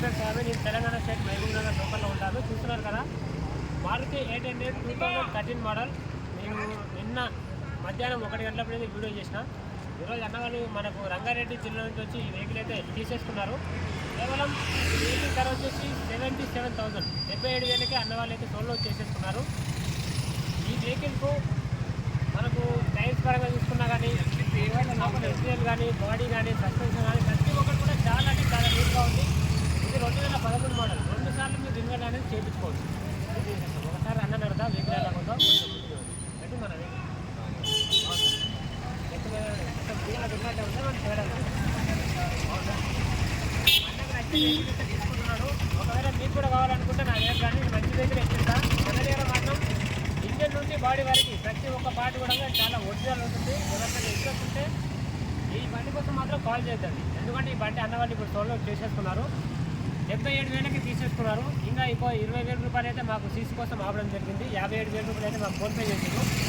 పేరు స్వామి నేను తెలంగాణ స్టేట్ మహబూబ్ నగర్ లోకల్లో ఉంటాను. చూస్తున్నారు కదా Maruti eight hundred two thousand thirteen model. నేను నిన్న మధ్యాహ్నం ఒకటి గంటలప్పుడు వీడియో చేసిన. ఈరోజు అన్నవాళ్ళు మనకు రంగారెడ్డి జిల్లా నుంచి వచ్చి ఈ వెహికల్ అయితే తీసేసుకున్నారు. కేవలం వెహికల్ ధర వచ్చేసి సెవెంటీ సెవెన్ థౌసండ్. డెబ్బై ఏడు వేలకి అన్నవాళ్ళు అయితే సోలో చేసేసుకున్నారు. ఈ వెహికల్కు మనకు టైర్స్ పరంగా చూసుకున్నా కానీ ఎస్టీఎల్ కానీ బాడీ కానీ సస్పెన్షన్ కానీ ప్రతి ఒక్కటి కూడా చాలా అంటే చాలా నీట్గా ఉంది ఇది రెండు వేల పదకొండు మోడల్ రెండు సార్లు అనేది చేయించుకోవచ్చు ఒకసారి అన్న నడదా వెహికల్ ఎలా ఉందో మన ఉంటే మనకి తీసుకుంటున్నాడు ఒకవేళ మీకు కూడా కావాలనుకుంటే నా దగ్గర కానీ మంచి వెహికల్ ఇచ్చిస్తా మన దగ్గర మాత్రం ఇంజన్ నుంచి బాడీ వరకు ప్రతి ఒక్క పార్ట్ కూడా చాలా ఒరిజినల్ ఉంటుంది ఎవరికైనా ఇంట్రెస్ట్ ఉంటే ఈ బండి కోసం మాత్రం కాల్ చేద్దండి. ఎందుకంటే ఈ బండి అన్న వాళ్ళు ఇప్పుడు సోలో చేసేసుకున్నారు. డెబ్బై ఏడు వేలకి తీసేసుకున్నారు. ఇంకా ఇంకో ఇరవై వేల రూపాయలు అయితే మాకు సీసీ కోసం ఆపడం జరిగింది. యాభై ఏడు వేల రూపాయలు అయితే మాకు ఫోన్పే చేసారు